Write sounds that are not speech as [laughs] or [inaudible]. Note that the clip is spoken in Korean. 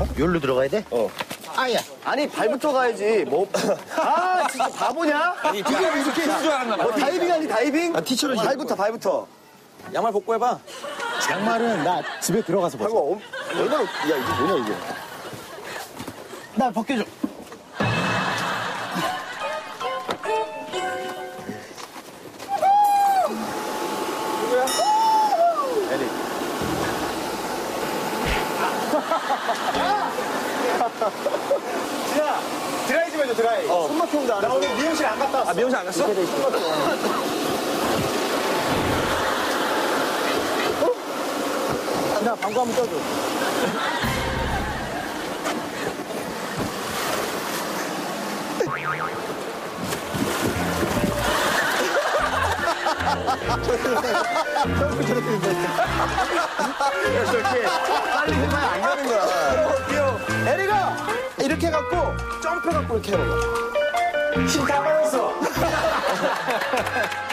여기로 들어가야 돼? 어. 아야. 아니 발부터 가야지. 뭐? [laughs] 아 진짜 바보냐? 아니, 이게 이렇게 줄 알았나 봐. 뭐 다이빙 아니 다이빙? 아, 티처를 발부터 발부터. 양말 벗고 해봐. 양말은 나 집에 들어가서 벗어. 야 이게 뭐냐 이게? 나 벗겨줘. 야 드라이 좀 해줘 드라이. 손맛 온다. 나 오늘 미용실 안 갔다 왔어. 아, 미용실 안 갔어? 나 방구 한번 껴줘. [laughs] 저렇게 빨리 해봐야 안 가는 거야. 이렇게 해갖고 점프해갖고 이렇게 해요. 힘다 받았어. [laughs]